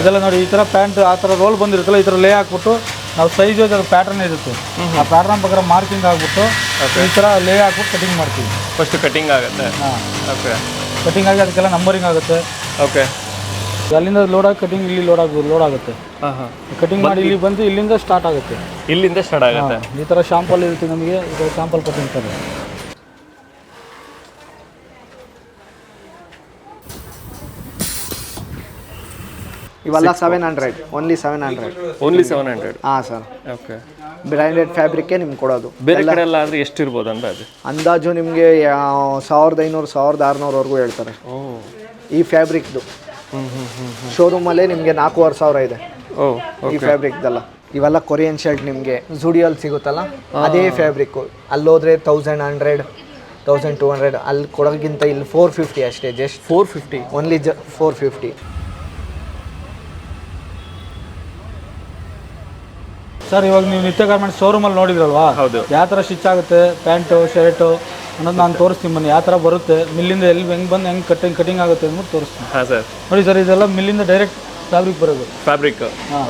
ಇದೆಲ್ಲ ನೋಡಿ ಈ ಥರ ಪ್ಯಾಂಟ್ ಆ ಥರ ರೋಲ್ ಬಂದಿರುತ್ತಲ್ಲ ಈ ಥರ ಲೇ ಹಾಕ್ಬಿಟ್ಟು ನಾವು ಸೈಜ್ ಅದ್ರ ಪ್ಯಾಟರ್ನ್ ಇರುತ್ತೆ. ಆ ಪ್ಯಾಟರ್ನ್ ಪ್ರಕಾರ ಮಾರ್ಕಿಂಗ್ ಆಗ್ಬಿಟ್ಟು ಈ ಥರ ಲೇ ಹಾಕ್ಬಿಟ್ಟು ಕಟಿಂಗ್ ಮಾಡ್ತೀವಿ. ಫಸ್ಟ್ ಕಟಿಂಗ್ ಆಗುತ್ತೆ. ಹಾಂ. ಓಕೆ ಕಟಿಂಗ್ ಆಗಿ ಅದಕ್ಕೆಲ್ಲ ನಂಬರಿಂಗ್ ಆಗುತ್ತೆ. ಓಕೆ ಅಲ್ಲಿಂದ ಲೋಡ್ ಆಗಿ ಕಟಿಂಗ್ ಇಲ್ಲಿ ಲೋಡ್ ಆಗ್ಬೋದು ಲೋಡ್ ಆಗುತ್ತೆ. ಕಟಿಂಗ್ ಮಾಡಿ ಇಲ್ಲಿ ಬಂದು ಇಲ್ಲಿಂದ ಸ್ಟಾರ್ಟ್ ಆಗುತ್ತೆ. ಇಲ್ಲಿಂದ ಸ್ಟಾರ್ಟ್ ಆಗುತ್ತೆ. ಈ ಥರ ಶಾಂಪಲ್ ಇರುತ್ತೆ ನಮಗೆ ಈ ಥರ ಶಾಂಪಲ್ ಕೊಟ್ಟಿರ್ತಾರೆ. ಇವೆಲ್ಲ seven hundred only seven hundred only seven hundred ಹಾಂ ಸರ್ ಓಕೆ ಬ್ರ್ಯಾಂಡೆಡ್ ಫ್ಯಾಬ್ರಿಕ್ಕೇ ನಿಮ್ಗೆ ಕೊಡೋದು. ಬೇರೆ ಕಡೆ ಎಲ್ಲ ಆದರೆ ಎಷ್ಟು ಇರ್ಬೋದು ಅಂದಾಜು? ಅಂದಾಜು ನಿಮಗೆ ಸಾವಿರದ ಐನೂರು ಸಾವಿರದ ಆರುನೂರವರೆಗೂ ಹೇಳ್ತಾರೆ. ಓ. ಈ ಫ್ಯಾಬ್ರಿಕ್ದು ಶೋರೂಮಲ್ಲೇ ನಿಮಗೆ ನಾಲ್ಕೂವರೆ ಸಾವಿರ ಇದೆ. ಓ ಈ ಫ್ಯಾಬ್ರಿಕ್ದೆಲ್ಲ ಇವೆಲ್ಲ ಕೊರಿಯನ್ ಶರ್ಟ್ ನಿಮಗೆ ಜುಡಿಯಲ್ಲಿ ಸಿಗುತ್ತಲ್ಲ? ಅದೇ fabric ಅಲ್ಲೋದ್ರೆ thousand hundred thousand two hundred ಅಲ್ಲಿ ಕೊಡೋಕ್ಕಿಂತ ಇಲ್ಲಿ ಫೋರ್ ಫಿಫ್ಟಿ ಅಷ್ಟೇ ಜಸ್ಟ್ ಫೋರ್ ಫಿಫ್ಟಿ ಓನ್ಲಿ ಜ ಫೋರ್ ಫಿಫ್ಟಿ ಸರ್ ಇವಾಗ ನೀವು ನಿತ್ಯ ಶೋರೂಮ್ ಶೋರೂಮಲ್ಲಿ ನೋಡಿದ್ರಲ್ವಾ? ಹೌದು. ಯಾವ ಥರ ಸ್ಟಿಚ್ ಆಗುತ್ತೆ? ಪ್ಯಾಂಟು ಶರ್ಟು ಅನ್ನೋದು ನಾನು ತೋರಿಸ್ತೀನಿ ಬನ್ನಿ ಯಾವ ಥರ ಬರುತ್ತೆ? ಮಿಲ್ಲಿಂದ ಎಲ್ಲಿ ಹೆಂಗೆ ಬಂದು ಹೆಂಗೆ ಕಟ್ಟಿಂಗ್ ಕಟಿಂಗ್ ಆಗುತ್ತೆ ಅಂದ್ಬಿಟ್ಟು ತೋರಿಸ್ತೀನಿ. ಹಾಂ ಸರ್. ನೋಡಿ ಸರ್ ಇದೆಲ್ಲ ಮಿಲ್ಲಿಂದ ಡೈರೆಕ್ಟ್ ಫ್ಯಾಬ್ರಿಕ್ ಬರೋದು. ಫ್ಯಾಬ್ರಿಕ್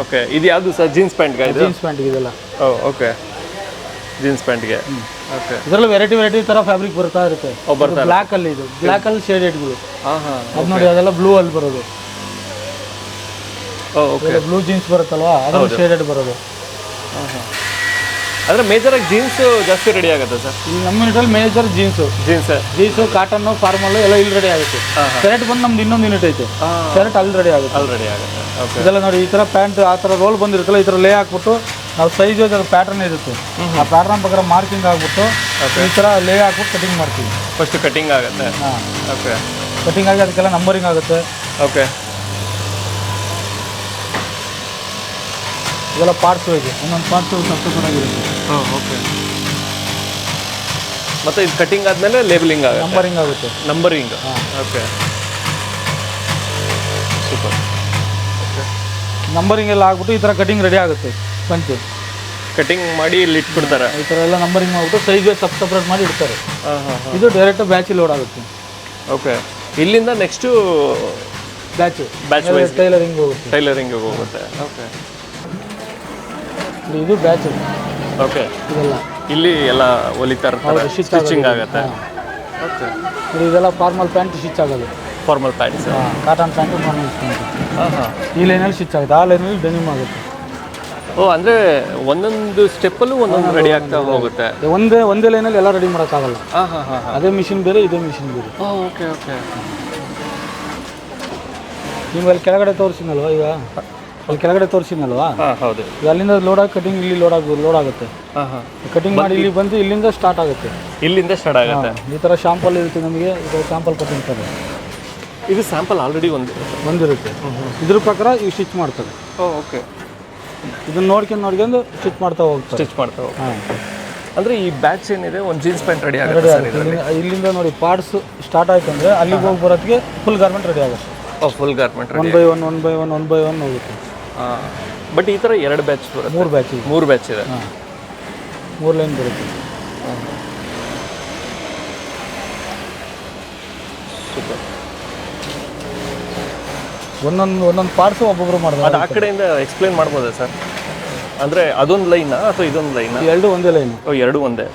ಓಕೆ ಇದು ಯಾವುದು ಸರ್? ಜೀನ್ಸ್ ಪ್ಯಾಂಟ್ಗೆ ಜೀನ್ಸ್ ಪ್ಯಾಂಟ್ ಇದೆಲ್ಲ. ಓ ಓಕೆ ಜೀನ್ಸ್ ಪ್ಯಾಂಟ್ಗೆ ಓಕೆ ಇದರಲ್ಲಿ ವೆರೈಟಿ ವೆರೈಟಿ ಥರ ಫ್ಯಾಬ್ರಿಕ್ ಬರ್ತಾ ಇರುತ್ತೆ. ಬ್ಲ್ಯಾಕ್ ಅಲ್ಲಿ ಇದು. ಬ್ಲಾಕ್ ಅಲ್ಲಿ ಶೇಡೆಡ್ಗಳು ಅದು ನೋಡಿ ಅದೆಲ್ಲ ಬ್ಲೂ ಅಲ್ಲಿ ಬರೋದು. ಓ ಓಕೆ ಬ್ಲೂ ಜೀನ್ಸ್ ಬರುತ್ತಲ್ವಾ? ಅದು ಶೇಡೆಡ್ ಬರೋದು. ಅಂದರೆ ಮೇಜರಾಗಿ ಜೀನ್ಸ್ ಜಾಸ್ತಿ ರೆಡಿ ಆಗುತ್ತೆ ಸರ್ ನಮ್ಮ ಯೂನಿಟಲ್ಲಿ major jeans jeans jeans cotton formal ಎಲ್ಲ ಇಲ್ಲಿ ರೆಡಿ ಆಗುತ್ತೆ. ಶರ್ಟ್ ಬಂದು ನಮ್ದು ಇನ್ನೊಂದು ಯೂನಿಟ್ ಐತೆ. ಶರ್ಟ್ ಅಲ್ಲಿ ರೆಡಿ ಆಗುತ್ತೆ. ಅಲ್ಲಿ ರೆಡಿ ಆಗುತ್ತೆ. ಓಕೆ ಇದೆಲ್ಲ ನೋಡಿ ಈ ಥರ ಪ್ಯಾಂಟ್ ಆ ಥರ ರೋಲ್ ಬಂದಿರುತ್ತಲ್ಲ ಈ ಥರ ಲೇ ಹಾಕ್ಬಿಟ್ಟು ನಾವು ಸೈಜ್ ಅದರ ಪ್ಯಾಟರ್ನ್ ಇರುತ್ತೆ. ಆ ಪ್ಯಾಟರ್ನ್ ಪ್ರಕಾರ ಮಾರ್ಕಿಂಗ್ ಆಗ್ಬಿಟ್ಟು ಈ ಥರ ಲೇ ಹಾಕ್ಬಿಟ್ಟು ಕಟಿಂಗ್ ಮಾಡ್ತೀವಿ. ಫಸ್ಟ್ ಕಟಿಂಗ್ ಆಗುತ್ತೆ. ಹಾಂ. ಓಕೆ ಕಟಿಂಗ್ ಆಗಿ ಅದಕ್ಕೆಲ್ಲ ನಂಬರಿಂಗ್ ಆಗುತ್ತೆ. ಓಕೆ ಇದೆಲ್ಲ ಪಾರ್ಟ್ಸ್ ಹೋಗಿ ಒಂದೊಂದು ಪಾರ್ಟ್ಸ್ ಸಪ್ರೇಟ್ ಆಗಿರುತ್ತೆ ಹಾಂ ಓಕೆ ಮತ್ತೆ ಇದು ಕಟಿಂಗ್ ಆದಮೇಲೆ ಲೇಬಲಿಂಗ್ ಆಗುತ್ತೆ. ನಂಬರಿಂಗ್ ಆಗುತ್ತೆ. ನಂಬರಿಂಗ್ ಓಕೆ ಸೂಪರ್ ನಂಬರಿಂಗ್ ಎಲ್ಲ ಆಗ್ಬಿಟ್ಟು ಈ ಥರ ಕಟಿಂಗ್ ರೆಡಿ ಆಗುತ್ತೆ. ಪಂಚೆ. ಕಟಿಂಗ್ ಮಾಡಿ ಇಲ್ಲಿ ಇಟ್ಬಿಡ್ತಾರೆ. ಈ ಥರ ಎಲ್ಲ ನಂಬರಿಂಗ್ ಮಾಡಿಬಿಟ್ಟು ಸೈಜ್ ಸಪ್ ಸಪ್ರೇಟ್ ಮಾಡಿ ಇಡ್ತಾರೆ. ಹಾಂ ಹಾಂ ಹಾಂ. ಇದು ಡೈರೆಕ್ಟ್ ಬ್ಯಾಚ್ ಲೋಡ್ ಆಗುತ್ತೆ. ಓಕೆ ಇಲ್ಲಿಂದ next batch batch wise tailoring ಹೋಗುತ್ತೆ. ಟೈಲರಿಂಗ್ ಹೋಗುತ್ತೆ. ಓಕೆ ಇದು ಬ್ಯಾಚ್ ಓಕೆ ಇದೆಲ್ಲ. ಇಲ್ಲಿ ಎಲ್ಲ ಹೊಲಿತಾ ಇರ್ತಾರೆ. ಹೌದು, stitch ಸ್ಟಿಚಿಂಗ್. ಆಗುತ್ತೆ. ಓಕೆ ಇದು ಇದೆಲ್ಲ ಫಾರ್ಮಲ್ ಪ್ಯಾಂಟ್ ಸ್ಟಿಚ್ ಆಗೋದು. Formal pants cotton pant formal pant ಹಾಂ ಹಾಂ. ಈ ಲೈನಲ್ಲಿ ಸ್ಟಿಚ್ ಆಗುತ್ತೆ. ಆ ಲೈನಲ್ಲಿ ಡೆನಿಮ್ ಆಗುತ್ತೆ. ಓ ಅಂದರೆ ಒಂದೊಂದು ಸ್ಟೆಪ್ಪಲ್ಲೂ ಒಂದೊಂದು ರೆಡಿ ಆಗ್ತಾ ಹೋಗುತ್ತೆ. ಒಂದೇ ಒಂದೇ ಲೈನಲ್ಲಿ ಎಲ್ಲ ರೆಡಿ ಮಾಡೋಕ್ಕಾಗಲ್ಲ. ಹಾಂ ಹಾಂ ಹಾಂ ಅದೇ ಮಿಷಿನ್ ಬೇರೆ ಇದೇ ಮಿಷಿನ್ ಬೇರೆ. ಓಕೆ ಓಕೆ ನಿಮ್ಗೆ ಅಲ್ಲಿ ಕೆಳಗಡೆ ತೋರಿಸಿನಲ್ವಾ ಈಗ? ಅಲ್ಲಿ ಕೆಳಗಡೆ ತೋರಿಸಿದ್ನಲ್ವಾ? ಹಾಂ ಹೌದು. ಅಲ್ಲಿಂದ ಲೋಡ್ ಆಗಿ ಕಟಿಂಗ್ ಇಲ್ಲಿ ಲೋಡ್ ಆಗ ಲೋಡ್ ಆಗುತ್ತೆ. ಹಾಂ ಹಾಂ. ಕಟಿಂಗ್ ಮಾಡಿ ಇಲ್ಲಿ ಬಂದು ಇಲ್ಲಿಂದ ಸ್ಟಾರ್ಟ್ ಆಗುತ್ತೆ. ಇಲ್ಲಿಂದ ಸ್ಟಾರ್ಟ್ ಆಗುತ್ತೆ. ಈ ಥರ ಶಾಂಪಲ್ ಇರುತ್ತೆ ನಮಗೆ ಇದು ಶಾಂಪಲ್ ಕೊಟ್ಟಿರ್ತಾರೆ. ಇದು ಸ್ಯಾಂಪಲ್ ಆಲ್ರೆಡಿ ಒಂದು. ಬಂದಿರುತ್ತೆ ಇದ್ರ ಪ್ರಕಾರ ಈ ಸ್ಟಿಚ್ ಮಾಡ್ತಾರೆ. ಓಕೆ. ಇದನ್ನ ನೋಡ್ಕೊಂಡು ನೋಡ್ಕೊಂಡು ಸ್ಟಿಚ್ ಮಾಡ್ತಾ ಹೋಗ್ತಾರೆ. ಸ್ಟಿಚ್ ಮಾಡ್ತಾ ಹೋಗ್ತಾರೆ. ಹಾಂ. ಅಂದರೆ ಈ ಬ್ಯಾಚ್ ಏನಿದೆ ಒಂದು ಜೀನ್ಸ್ ಪ್ಯಾಂಟ್ ರೆಡಿ ಆಗುತ್ತೆ ಸರ್ ಇಲ್ಲಿಂದ ನೋಡಿ ಪಾರ್ಟ್ಸ್ ಸ್ಟಾರ್ಟ್ ಆಯ್ತು ಅಂದರೆ ಅಲ್ಲಿಗೆ ಹೋಗಿ ಬರೋದಕ್ಕೆ ಫುಲ್ ಗಾರ್ಮೆಂಟ್ ರೆಡಿ ಆಗುತ್ತೆ. Full garment one ready by one one by one one by one ಹೋಗುತ್ತೆ. ಬಟ್ ಈ ಥರ ಎರಡು ಬ್ಯಾಚ್ ಬರುತ್ತೆ. ಮೂರು ಬ್ಯಾಚ್ ಇದೆ. ಮೂರು ಬ್ಯಾಚ್ ಇದೆ. ಹಾಂ. ಮೂರು ಲೈನ್ ಬರುತ್ತೆ. ಸೂಪರ್ ಒಂದೊಂದು ಒಂದೊಂದು ಪಾರ್ಟ್ಸು ಒಬ್ಬೊಬ್ರು ಅದು ಆ ಕಡೆಯಿಂದ ಎಕ್ಸ್ಪ್ಲೈನ್ ಮಾಡ್ಬೋದಾ ಸರ್? ಅಂದರೆ ಅದೊಂದು ಲೈನಾ ಅಥವಾ ಇದೊಂದು ಲೈನಾ ಎರಡು ಒಂದೇ ಲೈನ್ ಓ ಎರಡು ಒಂದೇ.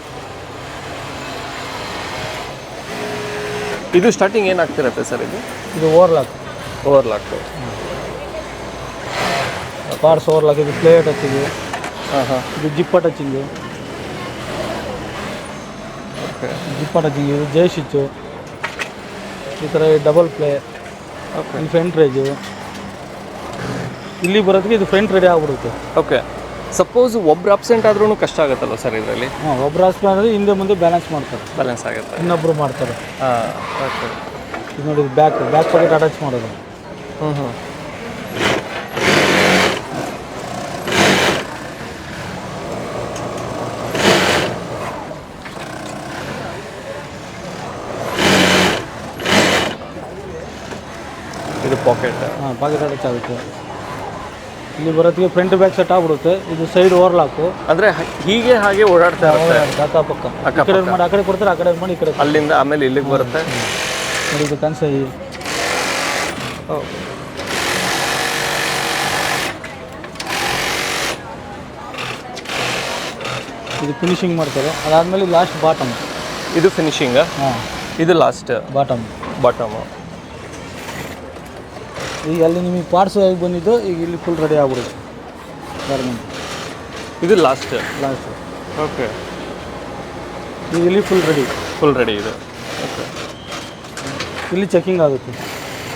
ಇದು ಸ್ಟಾರ್ಟಿಂಗ್ ಏನಾಗ್ತಿರತ್ತೆ ಸರ್ ಇದು? ಇದು ಓವರ್ಲಾಕ್ ಓವರ್ಲಾಕ್ ಪಾರ್ಟ್ಸ್ ಓವರ್ಲಾಕ್ ಇದು ಪ್ಲೇಟ್ ಟಚಿಂಗು ಹಾಂ ಹಾಂ. ಇದು ಜಿಪ್ಪ ಟಚಿಂಗು ಓಕೆ ಜಿಪ್ಪ ಟಚಿಂಗ್ ಇದು ಜೈ ಸ್ವಿಚ್ಚು ಈ ಥರ ಡಬಲ್ ಪ್ಲೇ ಓಕೆ ಇದು ಫ್ರಂಟ್ ರೇಜು ಇಲ್ಲಿ ಬರೋದಕ್ಕೆ ಇದು ಫ್ರಂಟ್ ರೆಡಿ ಆಗ್ಬಿಡುತ್ತೆ. ಓಕೆ ಸಪೋಸ್ ಒಬ್ರು ಅಬ್ಸೆಂಟ್ ಆದ್ರೂ ಕಷ್ಟ ಆಗುತ್ತಲ್ಲ ಸರ್ ಇದರಲ್ಲಿ? ಹಾಂ ಒಬ್ಬರು ಹಾಸ್ಪಿಟಲ್ ಅಂದರೆ ಹಿಂದೆ ಮುಂದೆ ಬ್ಯಾಲೆನ್ಸ್ ಮಾಡ್ತಾರೆ. ಬ್ಯಾಲೆನ್ಸ್ ಆಗುತ್ತೆ. ಇನ್ನೊಬ್ಬರು ಮಾಡ್ತಾರೆ. ಹಾಂ ಓಕೆ ಇದು ನೋಡಿ ಬ್ಯಾಕ್ ಬ್ಯಾಕ್ ಪಾಕೆಟ್ ಅಟ್ಯಾಚ್ ಮಾಡೋದು. ಹ್ಞೂ ಹ್ಞೂ ಪಾಕೆಟ್ ಹಾಂ ಪಾಕೆಟ್ ಅಟ್ಯಾಚ್ ಆಗುತ್ತೆ. ಇಲ್ಲಿ ಬರೋತ್ತಿಗೆ ಫ್ರಂಟ್ ಬ್ಯಾಕ್ ಸೆಟ್ ಆಗ್ಬಿಡುತ್ತೆ. ಇದು ಸೈಡ್ ಓವರ್ಲಾಕು ಅಂದರೆ ಹೀಗೆ ಹಾಗೆ ಓಡಾಡ್ತಾ ಇರುತ್ತೆ. ಅಕ್ಕ ಪಕ್ಕ. ಆ ಕಡೆ ಮಾಡಿ ಆ ಕಡೆ ಕೊಡ್ತಾರೆ ಆ ಕಡೆ ಮಾಡಿ ಈ ಕಡೆ ಅಲ್ಲಿಂದ ಆಮೇಲೆ ಇಲ್ಲಿಗೆ ಬರುತ್ತೆ. ನೋಡಿ ಇದು ಕನ್ಸೈ ಇದು. ಫಿನಿಶಿಂಗ್ ಮಾಡ್ತಾರೆ. ಅದಾದಮೇಲೆ ಲಾಸ್ಟ್ ಬಾಟಮ್ ಇದು ಫಿನಿಶಿಂಗ ಹಾಂ. ಇದು ಲಾಸ್ಟ್ ಬಾಟಮ್ ಬಾಟಮು ಈಗ ಅಲ್ಲಿ ನಿಮಗೆ ಪಾರ್ಟ್ಸ್ ಆಗಿ ಬಂದಿದ್ದು ಈಗ ಇಲ್ಲಿ ಫುಲ್ ರೆಡಿ ಆಗ್ಬಿಡುತ್ತೆ. ಗಾರ್ಮೆಂಟ್ ಇದು ಲಾಸ್ಟ್ ಲಾಸ್ಟ್ ಓಕೆ ಈಗ ಇಲ್ಲಿ ಫುಲ್ ರೆಡಿ ಫುಲ್ ರೆಡಿ ಇದೆ. ಓಕೆ ಇಲ್ಲಿ ಚೆಕಿಂಗ್ ಆಗುತ್ತೆ.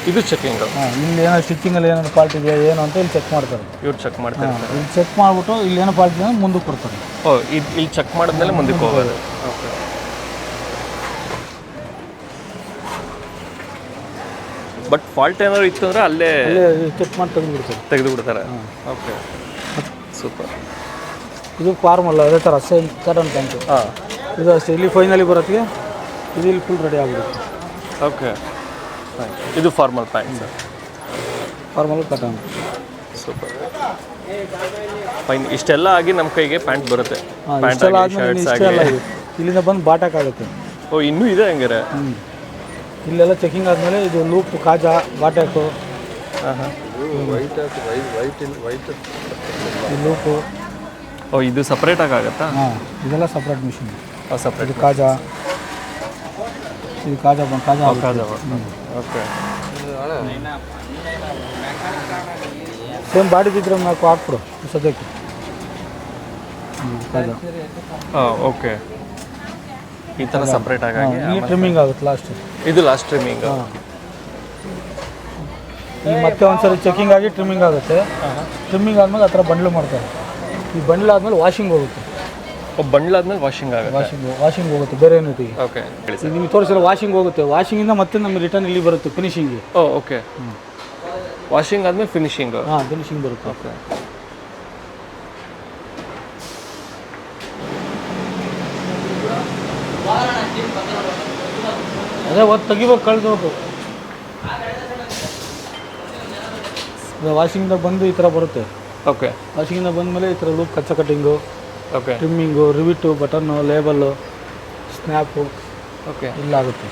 ಇದು ಚೆಕಿಂಗ್ ಹಾಂ ಇಲ್ಲಿ ಏನೋ ಸ್ಟಿಚಿಂಗಲ್ಲಿ ಏನೇನು ಫಾಲ್ಟ್ ಇದೆಯಾ ಏನು ಅಂತ ಇಲ್ಲಿ ಚೆಕ್ ಮಾಡ್ತಾರೆ. ಇವ್ರು ಚೆಕ್ ಮಾಡ್ತಾರೆ. ಇಲ್ಲಿ ಚೆಕ್ ಮಾಡಿಬಿಟ್ಟು ಇಲ್ಲಿ ಏನೋ ಫಾಲ್ಟ್ ಇದೆ ಮುಂದಕ್ಕೆ ಕೊಡ್ತಾರೆ. ಓ ಇದು ಇಲ್ಲಿ ಚೆಕ್ ಮಾಡಿದ್ಮೇಲೆ ಮುಂದಕ್ಕೆ ಹೋಗೋದು. ಓಕೆ ಬಟ್ ಫಾಲ್ಟ್ ಏನಾದ್ರು ಇತ್ತು ಅಂದ್ರೆ ಅಲ್ಲೇ ಚೆಕ್ ಮಾಡಿ ತೆಗೆದುಬಿಡ್ತಾರೆ. ತೆಗೆದು ಬಿಡ್ತಾರೆ ಓಕೆ ಸೂಪರ್ ಇದು ಫಾರ್ಮಲ್ಲ ಅದೇ ಥರ ಸೇಮ್ ಕಾಟನ್ ಪ್ಯಾಂಟು ಹಾಂ. ಇದು ಅಷ್ಟೇ ಇಲ್ಲಿ ಫೈನಲಿ ಬರೋತ್ತಿಗೆ ಇದು ಇಲ್ಲಿ ಫುಲ್ ರೆಡಿ ಆಗಿಬಿಡುತ್ತೆ. ಓಕೆ ಇದು formal pants formal cotton super fine ಇಷ್ಟೆಲ್ಲ ಆಗಿ ನಮ್ಮ ಕೈಗೆ ಪ್ಯಾಂಟ್ ಬರುತ್ತೆ. ಪ್ಯಾಂಟ್ ಇಲ್ಲಿಂದ ಬಂದು ಬಾಟಾಕಾಗುತ್ತೆ ಓ ಇನ್ನೂ ಇದೆ ಹಂಗಾರೆ? ಹ್ಞೂ ಇಲ್ಲೆಲ್ಲ ಚೆಕಿಂಗ್ ಆದಮೇಲೆ ಇದು ಲೂಪ್ ಕಾಜಾ ಬಾಟಾಕು ಹಾಂ ಹಾಂ ಈ ಲೂಪು ಓ ಇದು ಸಪ್ರೇಟಾಗಿ ಆಗುತ್ತಾ? ಹಾಂ ಇದೆಲ್ಲ ಸಪ್ರೇಟ್ ಮಿಷಿನ್ ಸಪ್ರೇಟ್ ಇದು ಕಾಜಾ. ಇದು ಕಾಜಾ ಬಂದು ಕಾಜಾ ಆಗುತ್ತೆ. ಓಕೆ. ಸೇಮ್ ಬಾಡಿ ಬಿದ್ದರೆ ನಾಲ್ಕು ಹಾಕ್ಬಿಡು ಸದ್ಯಕ್ಕೆ. ಹ್ಞೂ ಕಾಜಾ. ಹಾಂ ಓಕೆ. ಈ ಥರ ಸಪ್ರೇಟ್ ಆಗಿ ಇಲ್ಲಿ ಟ್ರಿಮ್ಮಿಂಗ್ ಆಗುತ್ತೆ ಲಾಸ್ಟ್ ಇದು ಲಾಸ್ಟ್ ಟ್ರಿಮ್ಮಿಂಗ್ ಈಗ ಮತ್ತೆ ಒಂದ್ಸರಿ ಚೆಕಿಂಗ್ ಆಗಿ ಟ್ರಿಮ್ಮಿಂಗ್ ಆಗುತ್ತೆ. ಟ್ರಿಮ್ಮಿಂಗ್ ಆದ್ಮೇಲೆ ಆ ಥರ ಬಂಡ್ಲು ಮಾಡ್ತಾರೆ. ಈ ಬಂಡ್ಲ್ ಆದ್ಮೇಲೆ ವಾಷಿಂಗ್ ಹೋಗುತ್ತೆ. ಬಂಡ್ಲಾದ್ಮೇಲೆ ವಾಷಿಂಗ್ ಆಗುತ್ತೆ. ವಾಷಿಂಗ್ ವಾಷಿಂಗ್ ಹೋಗುತ್ತೆ ಬೇರೆ ಯೂನಿಟಿಗೆ ಓಕೆ ತೋರಿಸಿರೋ ನಿಮ್ಗೆ ತೋರಿಸಿಲ್ಲ ವಾಷಿಂಗ್ ಹೋಗುತ್ತೆ. ವಾಷಿಂಗಿಂದ ಮತ್ತೆ ನಮಗೆ ರಿಟರ್ನ್ ಇಲ್ಲಿ ಬರುತ್ತೆ ಫಿನಿಶಿಂಗ್ಗೆ ಓ ಓಕೆ ವಾಷಿಂಗ್ ಆದ್ಮೇಲೆ ಫಿನಿಶಿಂಗ್ ಹಾಂ ಫಿನಿಶಿಂಗ್ ಬರುತ್ತೆ. ಓಕೆ ಅದೇ ಒತ್ತು ತೆಗಿಬೇಕು ಕಳೆದೋದು ವಾಷಿಂಗಿಂದ ಬಂದು ಈ ಥರ ಬರುತ್ತೆ. ಓಕೆ. ವಾಷಿಂಗಿಂದ ಬಂದಮೇಲೆ ಈ ಥರ loop ಕಚ್ಚ cutting okay. Trimming rivet button label snap okay. ಇಲ್ಲ ಆಗುತ್ತೆ.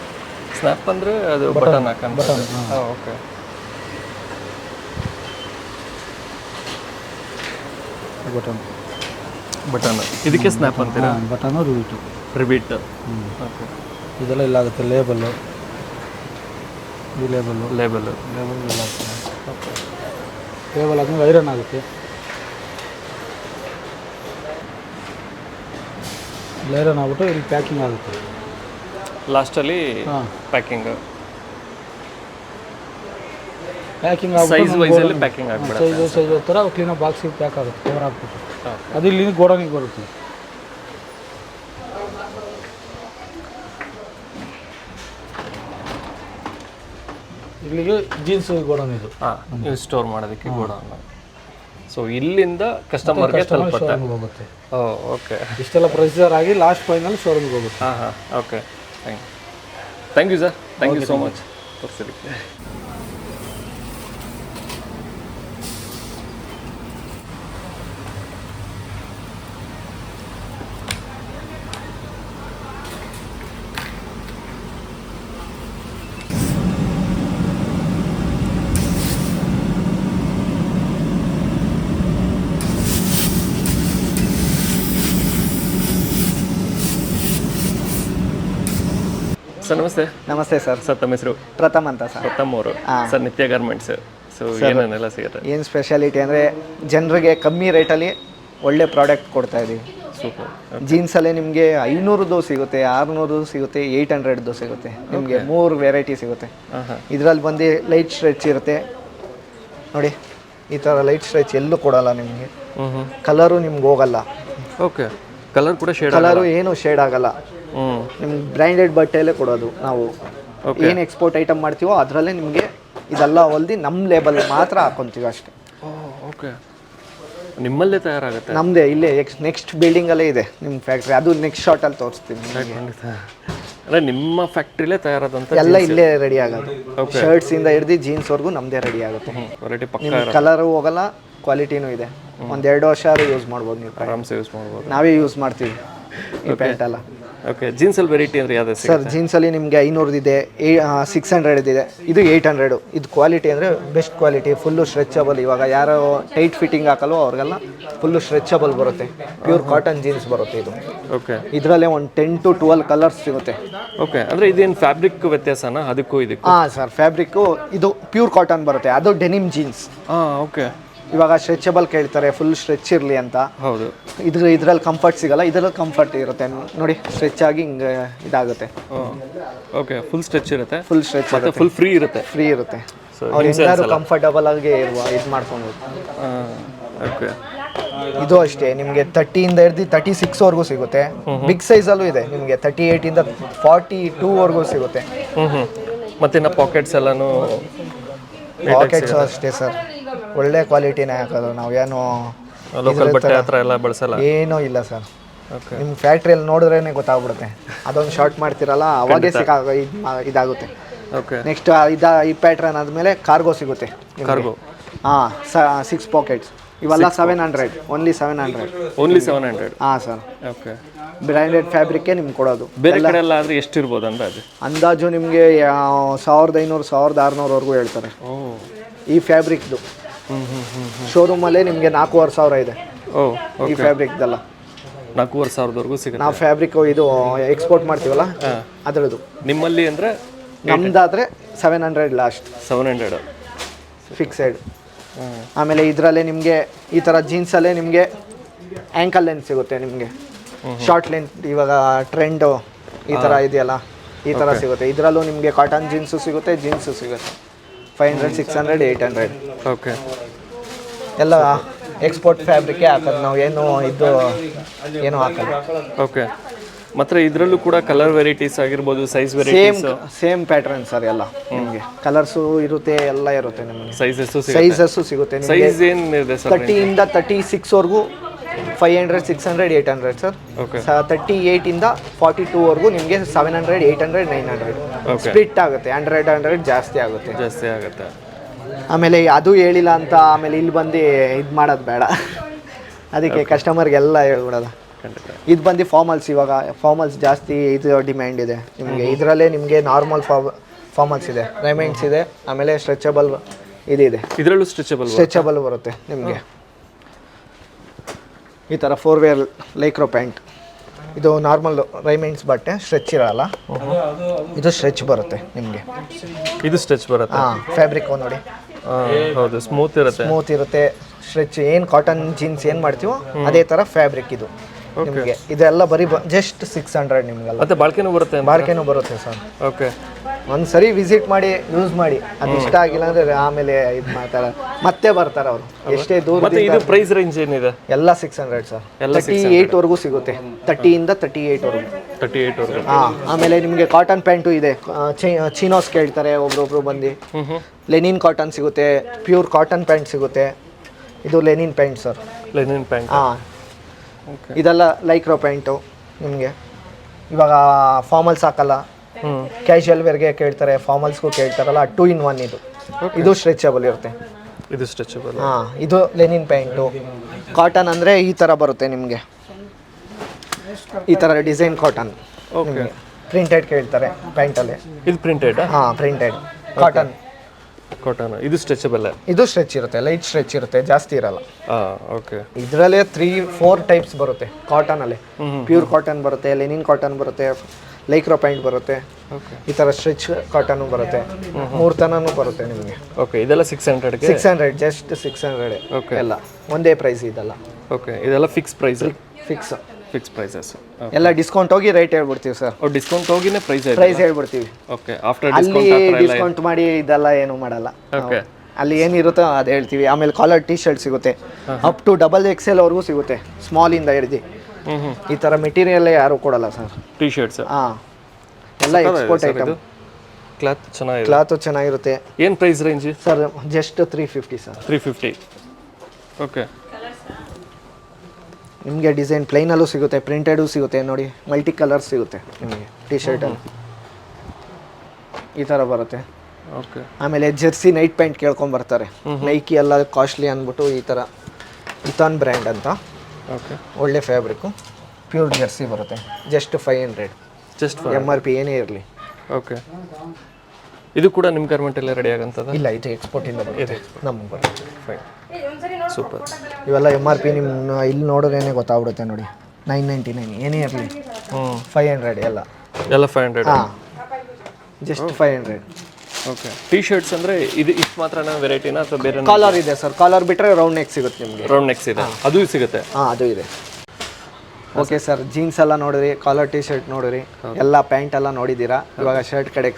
ಸ್ನ್ಯಾಪ್ ಅಂದರೆ ಅದು button button okay. Button button ಇದಕ್ಕೆ ಸ್ನ್ಯಾಪ್ ಅಂತೀರಾ? ಬಟನ್ ರಿವಿಟು ರಿವಿಟ್ ಹ್ಞೂ ಓಕೆ. ಇದೆಲ್ಲ ಇಲ್ಲ ಆಗುತ್ತೆ ಲೇಬಲ್ಲು ಈ ಲೇಬಲ್ಲು ಲೇಬಲ್ ಲೇಬಲ್ ಇಲ್ಲ ಆಗುತ್ತೆ ಲೇಬಲ್ ಆದಮೇಲೆ ಐರನ್ ಆಗುತ್ತೆ ಐರನ್ ಆಗ್ಬಿಟ್ಟು ಇಲ್ಲಿ ಪ್ಯಾಕಿಂಗ್ ಆಗುತ್ತೆ ಲಾಸ್ಟಲ್ಲಿ ಹಾಂ ಪ್ಯಾಕಿಂಗ್ ಪ್ಯಾಕಿಂಗ್ ಸೈಜ್ ವೈಸಲ್ಲಿ ಪ್ಯಾಕಿಂಗ್ ಆಗ್ಬಿಡುತ್ತೆ ಸೈಜ್ ಸೈಜ್ ಥರ ಕ್ಲೀನಾಗಿ ಬಾಕ್ಸಿಗೆ ಪ್ಯಾಕ್ ಆಗುತ್ತೆ ಕವರ್ ಹಾಕ್ಬಿಟ್ಟು ಹಾಂ ಅದು ಇಲ್ಲಿ ಗೋಡನಿಗೆ ಬರುತ್ತೆ ಇಲ್ಲಿಗೆ ಜೀನ್ಸ್ ಗೋಡನ್ ಇದು. ಹಾಂ ಸ್ಟೋರ್ ಮಾಡೋದಕ್ಕೆ ಗೋಡೌನ್ ಸೊ ಇಲ್ಲಿಂದ ಕಸ್ಟಮರ್ಗೆ ತಲುಪುತ್ತೆ. ಹೋಗುತ್ತೆ. ಓಕೆ ಇಷ್ಟೆಲ್ಲ ಪ್ರೊಸೀಜರ್ ಆಗಿ ಲಾಸ್ಟ್ ಫೈನಲ್ ಶೋರೂಮ್ಗೆ ಹೋಗುತ್ತೆ. ಹಾಂ ಹಾಂ okay thank thank you sir thank you so much ತೋರಿಸಲಿಕ್ಕೆ sir ನಮಸ್ತೆ. ನಮಸ್ತೆ ಸರ್. ಸರ್ ತಮ್ಮ ಹೆಸರು? ಪ್ರಥಮ್ ಅಂತ ಸರ್. ಪ್ರಥಮ್ ಅವರು. ಸರ್ ನಿತ್ಯ ಗಾರ್ಮೆಂಟ್ಸ್ ಸೊ ಏನೇನೆಲ್ಲ ಸಿಗುತ್ತೆ? ಏನು ಸ್ಪೆಷಾಲಿಟಿ ಅಂದರೆ ಜನರಿಗೆ ಕಮ್ಮಿ ರೇಟಲ್ಲಿ ಒಳ್ಳೆ ಪ್ರಾಡಕ್ಟ್ ಕೊಡ್ತಾ ಇದ್ದೀವಿ ಸೂಪರ್ ಜೀನ್ಸಲ್ಲೇ ನಿಮಗೆ ಐನೂರದ್ದು ಸಿಗುತ್ತೆ ಆರುನೂರು ಸಿಗುತ್ತೆ ಏಯ್ಟ್ ಹಂಡ್ರೆಡ್ದು ಸಿಗುತ್ತೆ. ನಿಮಗೆ ಮೂರು ವೆರೈಟಿ ಸಿಗುತ್ತೆ. ಇದರಲ್ಲಿ ಬಂದು ಲೈಟ್ ಸ್ಟ್ರೆಚ್ ಇರುತ್ತೆ. ನೋಡಿ ಈ ಥರ ಲೈಟ್ ಸ್ಟ್ರೆಚ್ ಎಲ್ಲೂ ಕೊಡಲ್ಲ ನಿಮಗೆ. ಕಲರು ನಿಮ್ಗೆ ಹೋಗಲ್ಲ. ಓಕೆ ಕಲರ್ ಕೂಡ ಶೇಡ್ ಕಲರು ಏನು ಶೇಡ್ ಆಗಲ್ಲ. ನಿಮ್ಗೆ ಬ್ರ್ಯಾಂಡೆಡ್ ಬಟ್ಟೆಯಲ್ಲೇ ಕೊಡೋದು ನಾವು. ಏನು ಎಕ್ಸ್ಪೋರ್ಟ್ ಐಟಮ್ ಮಾಡ್ತೀವೋ ಅದರಲ್ಲೇ ನಿಮಗೆ ಇದೆಲ್ಲ ಹೊಲ್ದು ನಮ್ಮ ಲೇಬಲ್ ಮಾತ್ರ ಹಾಕೊತೀವಿ ಅಷ್ಟೇ. ಓಕೆ ನಿಮ್ಮಲ್ಲೇ ತಯಾರಾಗುತ್ತೆ? ನಮ್ಮದೇ ಇಲ್ಲೇ ನೆಕ್ಸ್ಟ್ ನೆಕ್ಸ್ಟ್ ಬಿಲ್ಡಿಂಗಲ್ಲೇ ಇದೆ ನಿಮ್ಮ ಫ್ಯಾಕ್ಟ್ರಿ ಅದು ನೆಕ್ಸ್ಟ್ ಶಾರ್ಟಲ್ಲಿ ತೋರಿಸ್ತೀನಿ ಅಂದರೆ ನಿಮ್ಮ ಫ್ಯಾಕ್ಟ್ರಿಲೇ ತಯಾರಾದಂಥ ಎಲ್ಲ ಇಲ್ಲೇ ರೆಡಿ ಆಗೋದು. ಶರ್ಟ್ಸಿಂದ ಹಿಡ್ದು ಜೀನ್ಸ್ವರೆಗೂ ನಮ್ಮದೇ ರೆಡಿ ಆಗುತ್ತೆ. ಕ್ವಾಲಿಟಿ ಕಲರು ಹೋಗಲ್ಲ ಕ್ವಾಲಿಟಿನೂ ಇದೆ. ಒಂದು ಎರಡು ವರ್ಷ ಯೂಸ್ ಮಾಡ್ಬೋದು ನೀವು ಆರಾಮ್ಸೆ ಯೂಸ್ ಮಾಡ್ಬೋದು. ನಾವೇ ಯೂಸ್ ಮಾಡ್ತೀವಿ ಈ ಪ್ಯಾಂಟ್ ಎಲ್ಲ. ಓಕೆ ಜೀನ್ಸಲ್ಲಿ ವೆರೈಟಿ ಅಂದರೆ ಯಾವ್ದು ಸರ್ ಜೀನ್ಸಲ್ಲಿ ನಿಮಗೆ ಐನೂರದಿದೆ ಏ ಸಿಕ್ಸ್ ಹಂಡ್ರೆಡ್ ಇದೆ. ಇದು ಏಯ್ಟ್ ಹಂಡ್ರೆಡು ಇದು ಕ್ವಾಲಿಟಿ ಅಂದರೆ ಬೆಸ್ಟ್ ಕ್ವಾಲಿಟಿ ಫುಲ್ಲು ಸ್ಟ್ರೆಚಬಲ್ ಇವಾಗ. ಯಾರೋ ಟೈಟ್ ಫಿಟ್ಟಿಂಗ್ ಹಾಕಲ್ವೋ ಅವ್ರಿಗೆಲ್ಲ ಫುಲ್ಲು ಸ್ಟ್ರೆಚಬಲ್ ಬರುತ್ತೆ. ಪ್ಯೂರ್ ಕಾಟನ್ ಜೀನ್ಸ್ ಬರುತ್ತೆ ಇದು. ಓಕೆ ಇದರಲ್ಲೇ ಒಂದು ಟೆನ್ ಟು ಟ್ವೆಲ್ ಕಲರ್ಸ್ ಸಿಗುತ್ತೆ. ಓಕೆ ಅಂದರೆ ಇದೇನು ಫ್ಯಾಬ್ರಿಕ್ ವ್ಯತ್ಯಾಸನ? ಅದಕ್ಕೂ ಇದಕ್ಕೂ? ಹಾಂ ಸರ್ ಫ್ಯಾಬ್ರಿಕ್ಕು ಇದು ಪ್ಯೂರ್ ಕಾಟನ್ ಬರುತ್ತೆ. ಅದು ಡೆನಿಮ್ ಜೀನ್ಸ್ ಹಾಂ ಓಕೆ ಇವಾಗ ಸ್ಟ್ರೆಚಬಲ್ ಕೇಳ್ತಾರೆ ಫುಲ್ ಸ್ಟ್ರೆಚ್ ಇರಲಿ ಅಂತ. ಹೌದು. ಇದ್ರ ಇದ್ರಲ್ಲಿ ಕಂಫರ್ಟ್ ಸಿಗಲ್ಲ ಇದರಲ್ಲಿ ಕಂಫರ್ಟ್ ಇರುತ್ತೆ. ನೋಡಿ ಸ್ಟ್ರೆಚ್ ಆಗಿ ಹಿಂಗೆ ಇದಾಗುತ್ತೆ. ಓಕೆ ಫುಲ್ ಸ್ಟ್ರೆಚ್ ಇರುತ್ತೆ. ಫುಲ್ ಸ್ಟ್ರೆಚ್ ಮತ್ತೆ ಫುಲ್ ಫ್ರೀ ಇರುತ್ತೆ. ಫ್ರೀ ಇರುತ್ತೆ. ಅವ್ರು ಎಲ್ಲರೂ ಕಂಫರ್ಟಬಲ್ ಆಗಿ ಇರುವ ಇದು ಮಾಡ್ಕೊಂಡು. ಓಕೆ ಇದು ಅಷ್ಟೇ ನಿಮಗೆ ತರ್ಟಿಯಿಂದ ಹಿಡ್ದು ತರ್ಟಿ ಸಿಕ್ಸ್ವರೆಗೂ ಸಿಗುತ್ತೆ. ಬಿಗ್ ಸೈಜಲ್ಲೂ ಇದೆ ನಿಮಗೆ ತರ್ಟಿ ಏಯ್ಟಿಂದ ಫಾರ್ಟಿ ಟೂವರೆಗೂ ಸಿಗುತ್ತೆ. ಮತ್ತೆ ಪಾಕೆಟ್ಸ್ ಎಲ್ಲನೂ ಪಾಕೆಟ್ಸು ಅಷ್ಟೇ ಸರ್ ಒಳ್ಳೆ ಕ್ವಾಲಿಟಿನೇ ಹಾಕೋದು. ನಾವು ಏನು ಲೋಕಲ್ ಬಟ್ಟೆ ಎಲ್ಲ ಬಳಸಲ್ಲ? ಏನೂ ಇಲ್ಲ ಸರ್. ಓಕೆ ನಿಮ್ಮ ಫ್ಯಾಕ್ಟ್ರಿಯಲ್ಲಿ ನೋಡಿದ್ರೇ ಗೊತ್ತಾಗ್ಬಿಡುತ್ತೆ. ಅದೊಂದು ಶಾರ್ಟ್ ಮಾಡ್ತಿರಲ್ಲ ಅವಾಗೇ ಸಿಕ್ಕ ಇದಾಗುತ್ತೆ. ಓಕೆ ನೆಕ್ಸ್ಟ್ ಇದ ಈ ಪ್ಯಾಟ್ರನ್ ಆದಮೇಲೆ ಕಾರ್ಗೋ ಸಿಗುತ್ತೆ ಕಾರ್ಗೋ ಹಾಂ ಸಿಕ್ಸ್ ಪಾಕೆಟ್ಸ್ ಇವೆಲ್ಲ seven hundred only seven hundred only seven hundred ಹಾಂ ಸರ್ ಓಕೆ ಬ್ರ್ಯಾಂಡೆಡ್ ಫ್ಯಾಬ್ರಿಕ್ಕೇ ನಿಮ್ಗೆ ಕೊಡೋದು. ಬೇರೆ ಕಡೆ ಎಲ್ಲ ಆದರೆ ಎಷ್ಟಿರ್ಬೋದು ಅಂದಾಜು? ಅಂದಾಜು ನಿಮಗೆ ಸಾವಿರದ ಐನೂರು ಸಾವಿರದ ಆರುನೂರವರೆಗೂ ಹೇಳ್ತಾರೆ. ಈ ಫ್ಯಾಬ್ರಿಕ್ದು ಶೋರೂಮಲ್ಲೇ ನಿಮಗೆ ನಾಲ್ಕೂವರೆ ಸಾವಿರ ಇದೆ. ಓ ಈ ಫ್ಯಾಬ್ರಿಕ್ದೆಲ್ಲ ನಾಲ್ಕೂವರೆ ಸಾವಿರದವರೆಗೂ ಸಿಗುತ್ತೆ. ನಾವು ಫ್ಯಾಬ್ರಿಕ್ ಇದು ಎಕ್ಸ್ಪೋರ್ಟ್ ಮಾಡ್ತೀವಲ್ಲ? ಅದರದ್ದು. ನಿಮ್ಮಲ್ಲಿ ಅಂದರೆ ನಮ್ದಾದರೆ seven hundred last seven hundred fixed ಆಮೇಲೆ ಇದರಲ್ಲೇ ನಿಮಗೆ ಈ ಥರ ಜೀನ್ಸಲ್ಲೇ ನಿಮಗೆ ಆ್ಯಂಕಲ್ ಲೆಂತ್ ಸಿಗುತ್ತೆ ನಿಮಗೆ. ಶಾರ್ಟ್ ಲೆಂತ್ ಇವಾಗ ಟ್ರೆಂಡು ಈ ಥರ ಇದೆಯಲ್ಲ ಈ ಥರ ಸಿಗುತ್ತೆ. ಇದರಲ್ಲೂ ನಿಮಗೆ ಕಾಟನ್ ಜೀನ್ಸು ಸಿಗುತ್ತೆ ಜೀನ್ಸು ಸಿಗುತ್ತೆ. Five hundred six hundred eight hundred okay ಎಲ್ಲ ಎಕ್ಸ್ಪೋರ್ಟ್ ಫ್ಯಾಬ್ರಿಕ್ಕೇ ಹಾಕೋದು. ನಾವು ಏನು ಇದು ಏನು ಹಾಕಲ್ಲ. ಓಕೆ ಮಾತ್ರ ಇದರಲ್ಲೂ ಕೂಡ ಕಲರ್ ವೆರೈಟೀಸ್ ಆಗಿರ್ಬೋದು size same varieties same pattern sir ಎಲ್ಲ ನಿಮಗೆ. ಕಲರ್ಸು ಇರುತ್ತೆ ಎಲ್ಲ ಇರುತ್ತೆ ನಿಮಗೆ. ಸೈಜಸ್ಸು ಸಿಗುತ್ತೆ. ಸೈಜಸ್ಸು ಸಿಗುತ್ತೆ ನಿಮಗೆ. ಸೈಜ್ ಏನಿದೆ ಸರ್ ತರ್ಟಿಯಿಂದ thirty ಸಿಕ್ಸ್ವರೆಗೂ five hundred six hundred eight hundred sir thirty ಏಯ್ಟಿಂದ forty ಟೂವರೆಗೂ ನಿಮಗೆ seven hundred eight hundred nine hundred. Split ಆಗುತ್ತೆ. ಹಂಡ್ರೆಡ್ ಹಂಡ್ರೆಡ್ ಜಾಸ್ತಿ ಆಗುತ್ತೆ. ಜಾಸ್ತಿ ಆಗುತ್ತೆ. ಆಮೇಲೆ ಅದು ಹೇಳಿಲ್ಲ ಅಂತ ಆಮೇಲೆ ಇಲ್ಲಿ ಬಂದು ಇದು ಮಾಡೋದು ಬೇಡ. ಅದಕ್ಕೆ ಕಸ್ಟಮರ್ಗೆಲ್ಲ ಹೇಳ್ಬಿಡೋದು. ಇದು ಬಂದು ಫಾರ್ಮಲ್ಸ್ ಇವಾಗ. ಫಾರ್ಮಲ್ಸ್ ಜಾಸ್ತಿ ಇದು ಡಿಮ್ಯಾಂಡ್ ಇದೆ. ನಿಮಗೆ ಇದರಲ್ಲೇ ನಿಮಗೆ ನಾರ್ಮಲ್ ಫಾರ್ಮಲ್ಸ್ ಇದೆ. ರೈಮೆಂಟ್ಸ್ ಇದೆ. ಆಮೇಲೆ ಸ್ಟ್ರೆಚಬಲ್ ಇದಿದೆ ಇದರಲ್ಲೂ ಸ್ಟ್ರೆಚಬಲ್ ಸ್ಟ್ರೆಚಬಲ್ ಬರುತ್ತೆ ನಿಮಗೆ. ಈ ಥರ ಫೋರ್ ವೇರ್ ಲೈಕ್ರೋ ಪ್ಯಾಂಟ್ ಇದು ನಾರ್ಮಲ್ ರೈಮೆಂಟ್ಸ್ ಬಟ್ಟೆ ಸ್ಟ್ರೆಚ್ ಇರಲ್ಲ. ಇದು ಸ್ಟ್ರೆಚ್ ಬರುತ್ತೆ ನಿಮಗೆ. ಇದು ಸ್ಟ್ರೆಚ್ ಬರುತ್ತೆ? ಹಾಂ ಫ್ಯಾಬ್ರಿಕ್ ನೋಡಿ. ಹೌದು ಸ್ಮೂತ್ ಇರುತ್ತೆ. ಸ್ಮೂತ್ ಇರುತ್ತೆ ಸ್ಟ್ರೆಚ್ ಏನು ಕಾಟನ್ ಜೀನ್ಸ್ ಏನು ಮಾಡ್ತೀವೋ ಅದೇ ಥರ ಫ್ಯಾಬ್ರಿಕ್ ಇದು ನಿಮಗೆ. ಇದೆಲ್ಲ ಬರೀ ಜಸ್ಟ್ ಸಿಕ್ಸ್ ಹಂಡ್ರೆಡ್ ನಿಮಗೆಲ್ಲ. ಮತ್ತೆ ಬಾಳ್ಕೆನೂ ಬರುತ್ತೆ? ಬಾಳ್ಕೆನೂ ಬರುತ್ತೆ ಸರ್ ಓಕೆ ಒಂದು ಸರಿ ವಿಸಿಟ್ ಮಾಡಿ ಯೂಸ್ ಮಾಡಿ. ಅದು ಇಷ್ಟ ಆಗಿಲ್ಲ ಅಂದ್ರೆ ಆಮೇಲೆ ಇದು ಮಾಡ್ತಾರ. ಮತ್ತೆ ಬರ್ತಾರೆ ಅವರು. ಎಷ್ಟೇ ದೂರ ಮತ್ತೆ ಇದು ಪ್ರೈಸ್ ರೇಂಜ್ ಏನಿದೆ? ಎಲ್ಲ ಸಿಕ್ಸ್ ಹಂಡ್ರೆಡ್ ಸರ್ ಎಲ್ಲ ತರ್ಟಿ ಏಯ್ಟ್ವರೆಗೂ ಸಿಗುತ್ತೆ. ತರ್ಟಿಯಿಂದ ತರ್ಟಿ ಏಯ್ಟ್ವರೆಗೂ ತರ್ಟಿ ಏಯ್ಟ್ ವರ್ಗ. ಹಾ ಆಮೇಲೆ ನಿಮಗೆ ಕಾಟನ್ ಪ್ಯಾಂಟು ಇದೆ. ಚೀನೋಸ್ ಕೇಳ್ತಾರೆ ಒಬ್ರೊಬ್ರು ಬಂದು. ಲೆನಿನ್ ಕಾಟನ್ ಸಿಗುತ್ತೆ ಪ್ಯೂರ್ ಕಾಟನ್ ಪ್ಯಾಂಟ್ ಸಿಗುತ್ತೆ. ಇದು linen pant sir linen pant ಹಾಂ. ಇದೆಲ್ಲ ಲೈಕ್ರೋ ಪ್ಯಾಂಟು ನಿಮಗೆ. ಇವಾಗ ಫಾರ್ಮಲ್ಸ್ ಹಾಕಲ್ಲ ಕ್ಯಾಶುಯಲ್ ವೇರ್ಗೆ ಕೇಳ್ತಾರೆ ಫಾರ್ಮಲ್ಸ್ಗೂ ಕೇಳ್ತಾರಲ್ಲ ಟೂ ಇನ್ ಒನ್ ಇದು. ಇದು ಸ್ಟ್ರೆಚಬಲ್ ಇರುತ್ತೆ. ಇದು ಸ್ಟ್ರೆಚಬಲ್ ಹಾಂ ಇದು ಲೆನಿನ್ ಪ್ಯಾಂಟು ಕಾಟನ್ ಅಂದರೆ ಈ ಥರ ಬರುತ್ತೆ ನಿಮಗೆ. ಈ ಥರ ಡಿಸೈನ್ ಕಾಟನ್ ಓಕೆ ಪ್ರಿಂಟೆಡ್ ಕೇಳ್ತಾರೆ ಪ್ಯಾಂಟಲ್ಲಿ ಇದು ಪ್ರಿಂಟೆಡ್ ಹಾಂ ಪ್ರಿಂಟೆಡ್ ಕಾಟನ್ ಕಾಟನ್ ಇದು ಸ್ಟ್ರೆಚಬಲ್ ಇದು ಸ್ಟ್ರೆಚ್ ಇರುತ್ತೆ ಲೈಟ್ ಸ್ಟ್ರೆಚ್ ಇರುತ್ತೆ ಜಾಸ್ತಿ ಇರಲ್ಲ. ಓಕೆ ಇದರಲ್ಲೇ ತ್ರೀ ಫೋರ್ ಟೈಪ್ಸ್ ಬರುತ್ತೆ ಕಾಟನಲ್ಲಿ ಪ್ಯೂರ್ ಕಾಟನ್ ಬರುತ್ತೆ ಲೆನಿನ್ ಕಾಟನ್ ಬರುತ್ತೆ ಲೈಕ್ರೋ ಪ್ಯಾಂಟ್ ಬರುತ್ತೆ. ಈ ಥರ ಸ್ಟ್ರೆಚ್ ಕಾಟನು ಬರುತ್ತೆ. ಮೂರು ತನೂ ಬರುತ್ತೆ ನಿಮಗೆ. ಓಕೆ ಇದೆಲ್ಲ six hundred six hundred just six hundred okay ಎಲ್ಲ. ಒಂದೇ ಪ್ರೈಸ್ ಇದೆಲ್ಲ. ಓಕೆ ಇದೆಲ್ಲ fix price fix fix prices ಎಲ್ಲ ಡಿಸ್ಕೌಂಟ್ ಹೋಗಿ ರೇಟ್ ಹೇಳ್ಬಿಡ್ತೀವಿ ಸರ್ ಡಿಸ್ಕೌಂಟ್ ಹೋಗಿನೇ ಪ್ರೈಸ್ ಪ್ರೈಸ್ ಹೇಳ್ಬಿಡ್ತೀವಿ. ಓಕೆ ಆಫ್ಟರ್ ಅಲ್ಲಿ ಡಿಸ್ಕೌಂಟ್ ಮಾಡಿ ಇದೆಲ್ಲ ಏನು ಮಾಡಲ್ಲ. ಓಕೆ ಅಲ್ಲಿ ಏನಿರುತ್ತೋ ಅದು ಹೇಳ್ತೀವಿ. ಆಮೇಲೆ ಕಾಲರ್ ಟಿ ಶರ್ಟ್ ಸಿಗುತ್ತೆ up to double X L ಅವ್ರಿಗೂ ಸಿಗುತ್ತೆ. ಸ್ಮಾಲಿಂದ ಹಿಡಿದು. ಈ ಥರ ಮೆಟೀರಿಯಲ್ ಯಾರು ಕೊಡಲ್ಲ ಸರ್ ಟಿ ಶರ್ಟ್ಸ್ ಹಾಂ. ಎಲ್ಲ ಎಕ್ಸ್ಪೋರ್ಟ್ ಐಟಮ್ ಕ್ಲಾತ್ ಚೆನ್ನಾಗಿದೆ. ಕ್ಲಾತ್ ಚೆನ್ನಾಗಿರುತ್ತೆ. ಏನು price range sir just three fifty sir three fifty okay ನಿಮಗೆ ಡಿಸೈನ್ ಪ್ಲೈನಲ್ಲೂ ಸಿಗುತ್ತೆ ಪ್ರಿಂಟೆಡು ಸಿಗುತ್ತೆ ನೋಡಿ ಮಲ್ಟಿ ಕಲರ್ಸ್ ಸಿಗುತ್ತೆ ನಿಮಗೆ ಟಿ ಶರ್ಟಲ್ಲಿ ಈ ಥರ ಬರುತ್ತೆ. ಓಕೆ ಆಮೇಲೆ ಜೆರ್ಸಿ ನೈಟ್ ಪ್ಯಾಂಟ್ ಕೇಳ್ಕೊಂಬರ್ತಾರೆ ನೈಕಿ ಎಲ್ಲ ಕಾಸ್ಟ್ಲಿ ಅಂದ್ಬಿಟ್ಟು ಈ ಥರ ಇಥಾನ್ ಬ್ರ್ಯಾಂಡ್ ಅಂತ. ಓಕೆ ಒಳ್ಳೆ ಫ್ಯಾಬ್ರಿಕ್ಕು ಪ್ಯೂರ್ ಜರ್ಸಿ ಬರುತ್ತೆ. Just five hundred just M R P ಏನೇ ಇರಲಿ. ಓಕೆ ಇದು ಕೂಡ ನಿಮ್ಮ ಗರ್ಮೆಂಟಲ್ಲೇ ರೆಡಿ ಆಗಂತದ? ಇಲ್ಲ ಇದು ಎಕ್ಸ್ಪೋರ್ಟಿಂದ ಬರುತ್ತೆ. ನಮ್ಮ ಬರುತ್ತೆ. ಫೈನ್ ಸೂಪರ್ ಇವೆಲ್ಲ ಎಂ ಆರ್ ಪಿ ನಿಮ್ಮ ಇಲ್ಲಿ ನೋಡೋದೇನೆ ಗೊತ್ತಾಗ್ಬಿಡುತ್ತೆ ನೋಡಿ. ನೈನ್ ನೈಂಟಿ ನೈನ್ ಏನೇ ಇರಲಿ. ಹ್ಞೂ ಫೈವ್ ಹಂಡ್ರೆಡ್ ಎಲ್ಲ. ಎಲ್ಲ ಫೈವ್ ಹಂಡ್ರೆಡ್ ಹಾಂ. Just five hundred okay T shirts ಅಂದರೆ ಇದು ಇಷ್ಟು ಮಾತ್ರನ ವೆರೈಟಿನ ಅಥವಾ ಬೇರೆ ಕಾಲರ್ ಇದೆ ಸರ್ ಕಾಲರ್ ಬಿಟ್ಟರೆ ರೌಂಡ್ ನೆಕ್ ಸಿಗುತ್ತೆ ನಿಮಗೆ. ರೌಂಡ್ ನೆಕ್ಸ್ ಇದೆ ಅದು ಸಿಗುತ್ತೆ. ಹಾಂ ಅದು ಇದೆ. ಓಕೆ ಸರ್ ಜೀನ್ಸ್ ಎಲ್ಲ ನೋಡಿರಿ ಕಾಲರ್ ಟಿ ಶರ್ಟ್ ನೋಡಿರಿ ಎಲ್ಲ ಪ್ಯಾಂಟ್ ಎಲ್ಲ ನೋಡಿದ್ದೀರಾ? ಇವಾಗ ಶರ್ಟ್ ಕಡೆಗೆ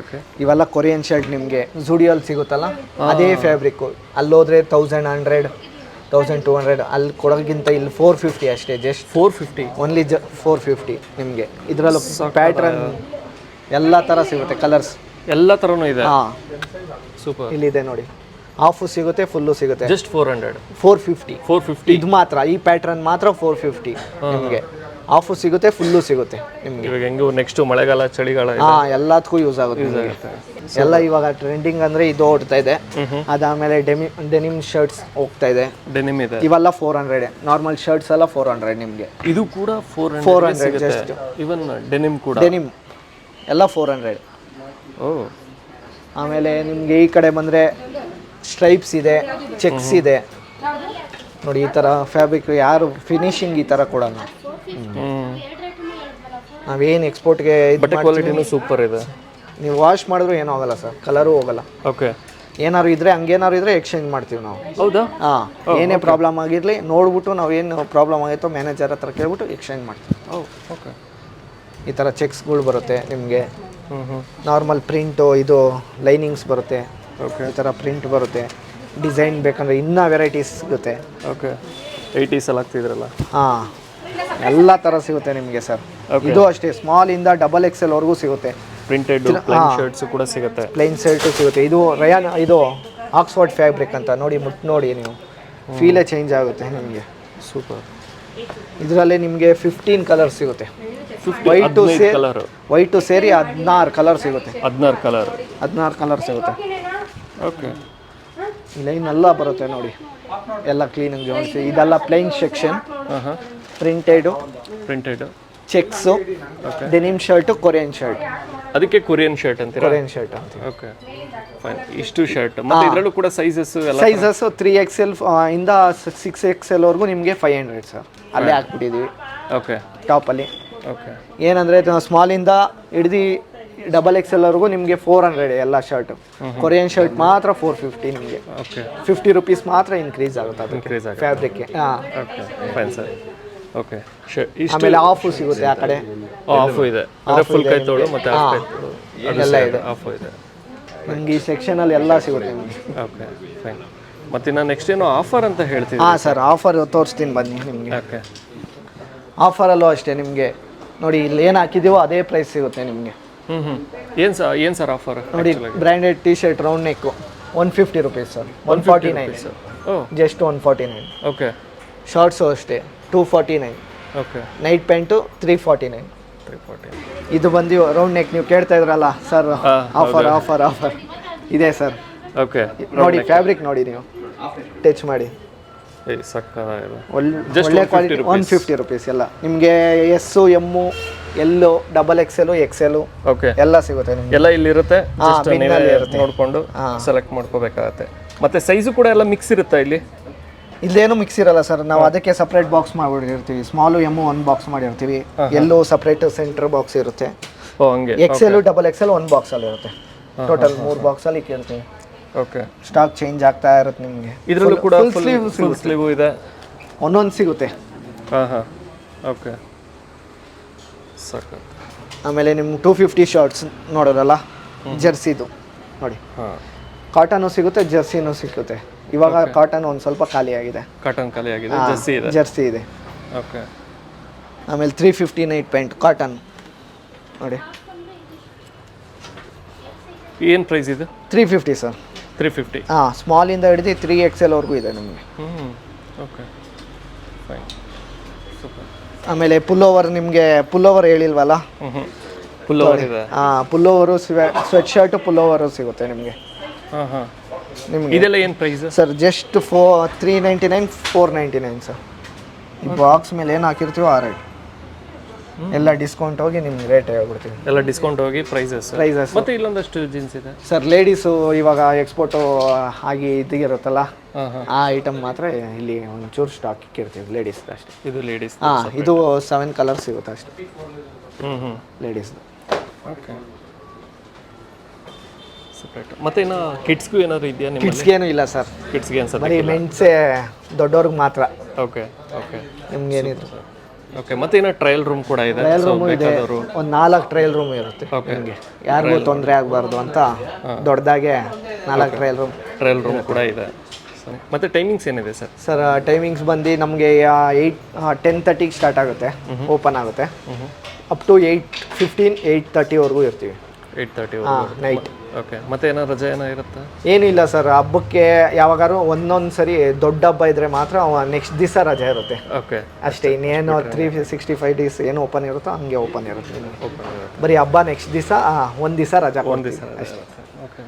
ಓಕೆ ಇವೆಲ್ಲ ಕೊರಿಯನ್ ಶರ್ಟ್ ನಿಮಗೆ ಜುಡಿಯೋಲ್ಲಿ ಸಿಗುತ್ತಲ್ಲ? ಅದೇ fabric ಅಲ್ಲೋದ್ರೆ thousand hundred thousand two hundred ಅಲ್ಲಿ ಕೊಡೋಕ್ಕಿಂತ ಇಲ್ಲಿ ಫೋರ್ ಫಿಫ್ಟಿ ಅಷ್ಟೇ ಜಸ್ಟ್ ಫೋರ್ ಫಿಫ್ಟಿ ಓನ್ಲಿ ಜ ಫೋರ್ ಫಿಫ್ಟಿ ನಿಮಗೆ. ಇದರಲ್ಲೂ ಪ್ಯಾಟ್ರನ್ ಎಲ್ಲ ಥರ ಸಿಗುತ್ತೆ ಕಲರ್ಸ್ ಎಲ್ಲ ಥರನೂ ಇದೆ. ಹಾಂ. ಸೂಪರ್ ಇಲ್ಲಿದೆ ನೋಡಿ. ಹಾಫು ಸಿಗುತ್ತೆ ಫುಲ್ಲು ಸಿಗುತ್ತೆ. Just four hundred four fifty four fifty ಇದು ಮಾತ್ರ ಈ ಪ್ಯಾಟ್ರನ್ ಮಾತ್ರ ಫೋರ್ ಫಿಫ್ಟಿ ನಿಮಗೆ. ಆಫು ಸಿಗುತ್ತೆ ಫುಲ್ಲು ಸಿಗುತ್ತೆ ನಿಮಗೆ. ಇವಾಗ ಹೆಂಗೂ ನೆಕ್ಸ್ಟ್ ಮಳೆಗಾಲ ಚಳಿಗಾಲ ಹಾಂ ಎಲ್ಲದಕ್ಕೂ ಯೂಸ್ ಆಗುತ್ತೆ ನಿಮ್ಗೆ. ಎಲ್ಲ ಇವಾಗ ಟ್ರೆಂಡಿಂಗ್ ಅಂದರೆ ಇದು ಓಡ್ತಾ ಇದೆ. ಅದಾದಮೇಲೆ ಡೆಮಿ ಡೆನಿಮ್ ಶರ್ಟ್ಸ್ ಹೋಗ್ತಾ ಇದೆ. ಡೆನಿಮ್ ಇದೆ. ಇವೆಲ್ಲ ಫೋರ್ ಹಂಡ್ರೆಡ್ ನಾರ್ಮಲ್ ಶರ್ಟ್ಸ್ ಎಲ್ಲ ಫೋರ್ ಹಂಡ್ರೆಡ್ ನಿಮಗೆ. ಇದು ಕೂಡ ಫೋರ್ 400 ಹಂಡ್ರೆಡ್ ಸಿಗುತ್ತೆ. ಇವನ್ ಡೆನಿಮ್ ಕೂಡ. ಡೆನಿಮ್ ಎಲ್ಲ ಫೋರ್ ಹಂಡ್ರೆಡ್ ಓ. ಆಮೇಲೆ ನಿಮಗೆ ಈ ಕಡೆ ಬಂದರೆ ಸ್ಟ್ರೈಪ್ಸ್ ಇದೆ ಚೆಕ್ಸ್ ಇದೆ. ನೋಡಿ ಈ ಥರ ಫ್ಯಾಬ್ರಿಕ್ ಯಾರು ಫಿನಿಶಿಂಗ್ ಈ ಥರ ಕೊಡೋಣ ನಾವೇನು ಎಕ್ಸ್ಪೋರ್ಟ್ಗೆ ಬಟ್ಟೆ ಕ್ವಾಲಿಟಿನೂ ಸೂಪರ್ ಇದೆ. ನೀವು ವಾಶ್ ಮಾಡಿದ್ರು ಏನೂ ಆಗಲ್ಲ ಸರ್ ಕಲರು ಹೋಗಲ್ಲ. ಓಕೆ ಏನಾದ್ರು ಇದ್ರೆ ಹಂಗೇನಾದ್ರು ಇದ್ರೆ ಎಕ್ಸ್ಚೇಂಜ್ ಮಾಡ್ತೀವಿ ನಾವು. ಹೌದಾ? ಹಾಂ ಏನೇ ಪ್ರಾಬ್ಲಮ್ ಆಗಿರಲಿ ನೋಡ್ಬಿಟ್ಟು ನಾವು ಏನು ಪ್ರಾಬ್ಲಮ್ ಆಗೈತೋ ಮ್ಯಾನೇಜರ್ ಹತ್ರ ಕೇಳ್ಬಿಟ್ಟು ಎಕ್ಸ್ಚೇಂಜ್ ಮಾಡ್ತೀವಿ. ಓಕೆ ಈ ಥರ ಚೆಕ್ಸ್ಗಳು ಬರುತ್ತೆ ನಿಮಗೆ. ನಾರ್ಮಲ್ ಪ್ರಿಂಟು ಇದು ಲೈನಿಂಗ್ಸ್ ಬರುತ್ತೆ. ಓಕೆ ಈ ಥರ ಪ್ರಿಂಟ್ ಬರುತ್ತೆ. ಡಿಸೈನ್ ಬೇಕಂದ್ರೆ ಇನ್ನೂ ವೆರೈಟೀಸ್ ಸಿಗುತ್ತೆ. ಓಕೆ ಏಯ್ಟೀಸ್ ಎಲ್ಲ ಆಗ್ತಿದ್ರಲ್ಲ ಹಾಂ. ಎಲ್ಲ ಥರ ಸಿಗುತ್ತೆ ನಿಮಗೆ ಸರ್. ಇದು ಅಷ್ಟೇ ಸ್ಮಾಲಿಂದ ಡಬಲ್ ಎಕ್ಸೆಲ್ ವರೆಗೂ ಸಿಗುತ್ತೆ. ಪ್ರಿಂಟೆಡ್ ಶರ್ಟ್ಸ್ ಕೂಡ ಸಿಗುತ್ತೆ. ಪ್ಲೈನ್ ಶರ್ಟು ಸಿಗುತ್ತೆ. ಇದು ರಯಾನ್ ಇದು ಆಕ್ಸ್ಫರ್ಡ್ ಫ್ಯಾಬ್ರಿಕ್ ಅಂತ. ನೋಡಿ ಮುಟ್ ನೋಡಿ ನೀವು. ಫೀಲೇ ಚೇಂಜ್ ಆಗುತ್ತೆ ನಿಮಗೆ. ಸೂಪರ್ ಇದರಲ್ಲಿ ನಿಮಗೆ ಫಿಫ್ಟೀನ್ ಕಲರ್ ಸಿಗುತ್ತೆ. ವೈಟು ಸೇ ಕಲರು ವೈಟು ಸೇರಿ ಹದಿನಾರು ಕಲರ್ ಸಿಗುತ್ತೆ. ಹದಿನಾರು ಕಲರ್ ಹದಿನಾರು ಕಲರ್ ಸಿಗುತ್ತೆ. ಓಕೆ ಈ ಲೈನ್ ಎಲ್ಲ ಬರುತ್ತೆ ನೋಡಿ. ಎಲ್ಲ ಕ್ಲೀನಾಗಿ ಜೋಡಿಸಿ. ಇದೆಲ್ಲ plain section printed printed checks denim shirt Korean shirt ಅದಕ್ಕೆ ಕೊರಿಯನ್ ಶರ್ಟ್ ಅಂತೀರಾ? ಕೊರಿಯನ್ ಶರ್ಟ್ ಅಂತ ಓಕೆ ಫೈನ್ ಇಷ್ಟು ಶರ್ಟ್ ಮತ್ತೆ ಇದರಲ್ಲೂ ಕೂಡ ಸೈಜಸ್ ಎಲ್ಲ ಸೈಜಸ್ ತ್ರೀ ಎಕ್ಸ್ ಎಲ್ ಇಂದ ಸಿಕ್ಸ್ ಎಕ್ಸ್ ಎಲ್ವರೆಗೂ ನಿಮಗೆ ಫೈವ್ ಹಂಡ್ರೆಡ್ ಸರ್ ಅಲ್ಲೇ ಹಾಕ್ಬಿಟ್ಟಿದ್ದೀವಿ ಓಕೆ ಟಾಪಲ್ಲಿ ಓಕೆ ಏನಂದರೆ ಸ್ಮಾಲಿಂದ ಹಿಡ್ದು ಡಬಲ್ ಎಕ್ಸ್ ಎಲ್ವರೆಗೂ ನಿಮಗೆ ಫೋರ್ ಹಂಡ್ರೆಡ್ ಎಲ್ಲ ಶರ್ಟ್ ಕೊರಿಯನ್ ಶರ್ಟ್ ಮಾತ್ರ ಫೋರ್ ಫಿಫ್ಟಿ ನಿಮಗೆ. ಓಕೆ ಫಿಫ್ಟಿ ರುಪೀಸ್ ಮಾತ್ರ ಇನ್ಕ್ರೀಸ್ ಆಗುತ್ತೆ ಅದು ಇನ್ಕ್ರೀಸ್ ಆಗುತ್ತೆ. ಫ್ಯಾಬ್ರಿಕ್ಗೆ ಹಾಂ. ಓಕೆ ಫೈನ್ ಸರ್ ಓಕೆ ಆಮೇಲೆ ಆಫು ಸಿಗುತ್ತೆ ಆ ಕಡೆ. ಆಫು ಇದೆ. ಫುಲ್ ಕೈ ತೋಳು ಮತ್ತೆ ಎಲ್ಲ ಇದೆ. ಆಫು ಇದೆ. ನಿಮ್ಗೆ ಈ ಸೆಕ್ಷನಲ್ಲಿ ಎಲ್ಲ ಸಿಗುತ್ತೆ ಓಕೆ ಫೈನ್ ಮತ್ತೆ ನಾನು ನೆಕ್ಸ್ಟ್ ಏನೋ ಆಫರ್ ಅಂತ ಹೇಳ್ತೀನಿ ಹಾಂ ಸರ್ ಆಫರ್ ತೋರಿಸ್ತೀನಿ ಬನ್ನಿ ನಿಮಗೆ. ಓಕೆ ಆಫರಲ್ಲೂ ಅಷ್ಟೇ ನಿಮಗೆ. ನೋಡಿ ಇಲ್ಲಿ ಏನು ಹಾಕಿದೀವೋ ಅದೇ ಪ್ರೈಸ್ ಸಿಗುತ್ತೆ ನಿಮಗೆ. ಹ್ಞೂ ಹ್ಞೂ ಏನು ಸರ್ ಏನು ಸರ್ ಆಫರ್ ನೋಡಿ branded T shirt round neck one fifty rupees sir one forty nine ಓ just one forty nine okay shorts ಅಷ್ಟೇ two forty nine okay night pants three forty nine three forty ಇದು ಬಂದು round neck ನೀವು ಕೇಳ್ತಾ ಇದ್ರಲ್ಲ sir offer offer offer ಇದೆ sir okay ನೋಡಿ fabric ನೋಡಿ ನೀವು. ಟಚ್ ಮಾಡಿ. ಒಳ್ಳೆ Just ಒಳ್ಳೆ 150 ಕ್ವಾಲಿಟಿ ಒನ್ ಫಿಫ್ಟಿ ರುಪೀಸ್ ಎಲ್ಲ. ನಿಮಗೆ S M L double X L okay ಎಲ್ಲ ಸಿಗುತ್ತೆ ನಿಮಗೆ. ಎಲ್ಲ ಇಲ್ಲಿರುತ್ತೆ. ನೋಡಿಕೊಂಡು. ಸೆಲೆಕ್ಟ್ ಮಾಡ್ಕೋಬೇಕಾಗತ್ತೆ. ಮತ್ತೆ ಸೈಜು ಕೂಡ ಎಲ್ಲ ಮಿಕ್ಸ್ ಇರುತ್ತಾ ಇಲ್ಲಿ? ಇಲ್ಲೇನು ಮಿಕ್ಸ್ ಇರಲ್ಲ ಸರ್ ನಾವು ಅದಕ್ಕೆ ಸಪ್ರೇಟ್ ಬಾಕ್ಸ್ ಮಾಡಿರ್ತೀವಿ ಸ್ಮಾಲು ಎಂ ಒಂದು ಬಾಕ್ಸ್ ಮಾಡಿರ್ತೀವಿ. ಎಲ್ಲೋ ಸಪ್ರೇಟ್ ಸೆಂಟರ್ ಬಾಕ್ಸ್ ಇರುತ್ತೆ. X L double XL double XL ಒಂದು ಬಾಕ್ಸಲ್ಲಿ ಇರುತ್ತೆ. ಟೋಟಲ್ ಮೂರು ಬಾಕ್ಸಲ್ಲಿ ಕೇಳ್ತೀವಿ ಓಕೆ ಸ್ಟಾಕ್ ಚೇಂಜ್ ಆಗ್ತಾ ಇರುತ್ತೆ ನಿಮಗೆ. ಇದರಲ್ಲೂ ಕೂಡ ಫುಲ್ ಸ್ಲೀವ್ ಫುಲ್ ಸ್ಲೀವ್ ಇದೆ. ಒಂದೊಂದು ಸಿಗುತ್ತೆ. ಹಾಂ ಹಾಂ. ಓಕೆ ಸಕತ್ ಆಮೇಲೆ ನಿಮ್ಮ ಟೂ ಫಿಫ್ಟಿ ಶಾರ್ಟ್ಸ್ ನೋಡೋರಲ್ಲ ಜರ್ಸಿದು. ನೋಡಿ. ಹಾಂ. ಕಾಟನು ಸಿಗುತ್ತೆ ಜರ್ಸಿನೂ ಸಿಗುತ್ತೆ. ಇವಾಗ ಕಾಟನ್ ಒಂದು ಸ್ವಲ್ಪ ಖಾಲಿ ಆಗಿದೆ. ಕಾಟನ್ ಖಾಲಿ ಆಗಿದೆ ಜರ್ಸಿ ಇದೆ. ಜರ್ಸಿ ಇದೆ. ಓಕೆ ಆಮೇಲೆ three fifty night pant cotton ನೋಡಿ. ಏನು ಪ್ರೈಸ್ ಇದು? Three fifty sir three fifty ಹಾಂ ಸ್ಮಾಲಿಂದ ಹಿಡಿದು ತ್ರೀ ಎಕ್ಸ್ ಎಲ್ವರೆಗೂ ಇದೆ ನಿಮಗೆ. ಹ್ಞೂ ಓಕೆ ಫೈನ್ ಸೂಪರ್ ಆಮೇಲೆ ಪುಲ್ಲೋವರ್ ನಿಮಗೆ ಪುಲ್ಲೋವರ್ ಹೇಳಿಲ್ವಲ್ಲ? ಹ್ಞೂ ಪುಲ್ಲೋವರ್ ಇದೆ. ಹಾಂ ಪುಲ್ಲೋವರು ಸ್ವೆಟ್ ಶರ್ಟು ಪುಲ್ಲೋವರು ಸಿಗುತ್ತೆ ನಿಮಗೆ. ಹಾಂ ಹಾಂ. ನಿಮಗೆ. ಇದೆಲ್ಲ ಏನು price sir just four three ninety nine four ninety nine sir ಈ ಬಾಕ್ಸ್ ಮೇಲೆ ಏನು ಹಾಕಿರ್ತೀವೋ ಆ ರೇಟ್ ಎಲ್ಲ ಡಿಸ್ಕೌಂಟ್ ಹೋಗಿ ನಿಮ್ಗೆ ರೇಟ್ ಹೇಳ್ಬಿಡ್ತೀವಿ ಎಲ್ಲ ಡಿಸ್ಕೌಂಟ್ ಹೋಗಿ ಪ್ರೈಸಸ್ ಪ್ರೈಸಸ್ ಮತ್ತೆ ಇಲ್ಲೊಂದಷ್ಟು ಜೀನ್ಸ್ ಇದೆ. ಸರ್ ಲೇಡೀಸು ಇವಾಗ ಎಕ್ಸ್ಪೋರ್ಟು ಆಗಿ ಇದಿರುತ್ತಲ್ಲ ಆ ಐಟಮ್ ಮಾತ್ರ ಇಲ್ಲಿ ಒಂಚೂರು ಸ್ಟಾಕ್ ಇಕ್ಕಿರ್ತೀವಿ ಲೇಡೀಸ್ ಅಷ್ಟೇ. ಇದು ಲೇಡೀಸ್ ಹಾಂ ಇದು ಸೆವೆನ್ ಕಲರ್ಸ್ ಸಿಗುತ್ತೆ ಅಷ್ಟೇ. ಹ್ಞೂ ಹ್ಞೂ ಲೇಡೀಸ್ ಓಕೆ ಸಪ್ರೇಟ್ ಮತ್ತೆ ಇನ್ನು ಕಿಡ್ಸ್ಗೂ ಏನಾದ್ರು ಇದೆಯಾ ನಿಮ್ಮಲ್ಲಿ? ಏನೂ ಇಲ್ಲ ಸರ್ ಕಿಡ್ಸ್ಗೆ ಸರ್ ಬರೀ ಮೆನ್ಸ್ ದೊಡ್ಡವ್ರಿಗೆ ಮಾತ್ರ. ಓಕೆ ಓಕೆ ನಿಮ್ಗೇನಿದ್ರು ಓಕೆ ಮತ್ತೆ ಏನೋ ಟ್ರಯಲ್ ರೂಮ್ ಕೂಡ ಇದೆ. ಟ್ರಯಲ್ ರೂಮ್ ಇದೆ. ಒಂದು ನಾಲ್ಕು ಟ್ರಯಲ್ ರೂಮ್ ಇರುತ್ತೆ ನಿಮಗೆ. ಯಾರಿಗೂ ತೊಂದರೆ ಆಗಬಾರ್ದು ಅಂತ ದೊಡ್ಡದಾಗೆ ನಾಲ್ಕು ಟ್ರಯಲ್ ರೂಮ್ ಟ್ರಯಲ್ ರೂಮ್ ಕೂಡ ಇದೆ. ಮತ್ತೆ ಟೈಮಿಂಗ್ಸ್ ಏನಿದೆ ಸರ್ ಸರ್ ಟೈಮಿಂಗ್ಸ್ ಬಂದು ನಮಗೆ ಏಯ್ಟ್ ಟೆನ್ ತರ್ಟಿಗೆ ಸ್ಟಾರ್ಟ್ ಆಗುತ್ತೆ. ಓಪನ್ ಆಗುತ್ತೆ. Up to eight fifteen eight ತರ್ಟಿವರೆಗೂ ಇರ್ತೀವಿ. ಏಯ್ಟ್ ತರ್ಟಿ ಹಾಂ ನೈಟ್ ಓಕೆ ಮತ್ತೆ ಏನೋ ರಜೆ ಏನೋ ಇರುತ್ತಾ? ಏನಿಲ್ಲ ಸರ್. ಹಬ್ಬಕ್ಕೆ ಯಾವಾಗಾರು ಒಂದೊಂದು ಸರಿ ದೊಡ್ಡ ಹಬ್ಬ ಇದ್ರೆ ಮಾತ್ರ ನೆಕ್ಸ್ಟ್ ದಿವಸ ರಜೆ ಇರುತ್ತೆ. ಓಕೆ ಅಷ್ಟೇ ಇನ್ನೇನು ತ್ರೀ ಸಿಕ್ಸ್ಟಿ ಫೈವ್ ಡೇಸ್ ಏನು ಓಪನ್ ಇರುತ್ತೋ ಹಂಗೆ ಓಪನ್ ಇರುತ್ತೆ. ಬರೀ ಹಬ್ಬ ನೆಕ್ಸ್ಟ್ ದಿವಸ ಒಂದು ದಿವಸ ರಜಾ ಒಂದು ದಿವಸ ಅಷ್ಟೇ. ಓಕೆ